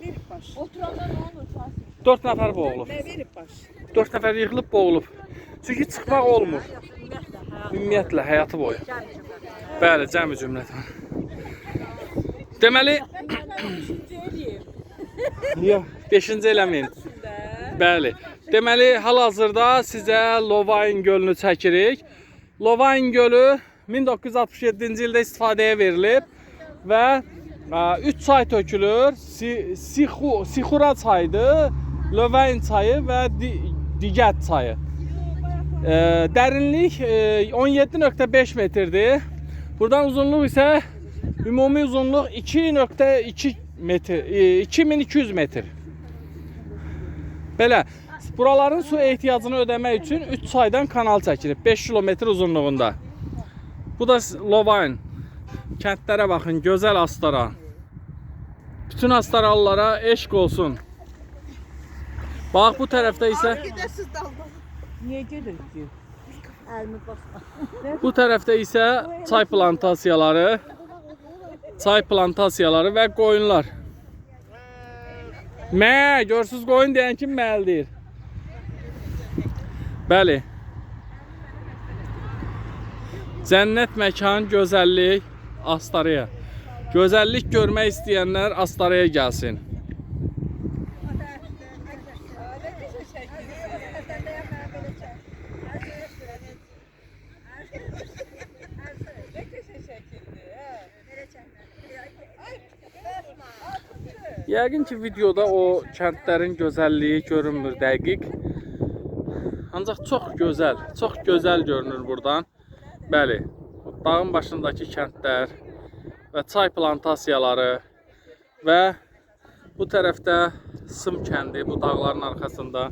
Verib baş? Oturanda ne olur Fatih? 4 nəfər boğulub. Ne verib baş? 4 nəfər yığılıb boğulub. Çünki çıxmaq olmur. Ümumiyyətlə, hə. Ümumiyyətlə həyatı boyu. Bəli, cəmi cümlədən. Deməli, yox, 5-ci eləməyin. Bəli. Deməli, hal-hazırda sizə Lovain gölünü çəkirik. Lovain gölü 1967-ci ildə istifadəyə verilib və 3 çay tökülür. Si Sixu Sixura çayıdır, Lovain çayı və di digər çayı. E, dərinlik e, 17.5 metrdir. Buradan uzunluq isə ümumi uzunluq 2.2 metr, e, 2200 metr. Belə buraların su ehtiyacını ödəmək üçün 3 çaydan kanal çəkilib 5 kilometr uzunluğunda. Bu da Lovain. Kəndlərə baxın, gözəl Astara. Bütün Astaralılara eşq olsun. Bax bu tərəfdə isə Gidersiz dalda. Niyə gedir ki? Əlimi basma. Bu tərəfdə isə çay plantasiyaları, çay plantasiyaları və qoyunlar. Mə, görsüz qoyun deyən kim məl deyir. Bəli. Cənnət məkan, gözəllik Astaraya. Gözəllik görmək istəyənlər Astaraya gəlsin. Yəqin ki, videoda o kəndlərin gözəlliyi görünmür dəqiq. Ancaq çox gözəl, çox gözəl görünür buradan. Bəli, dağın başındakı kəndlər və çay plantasiyaları və bu tərəfdə Sım kəndi bu dağların arxasında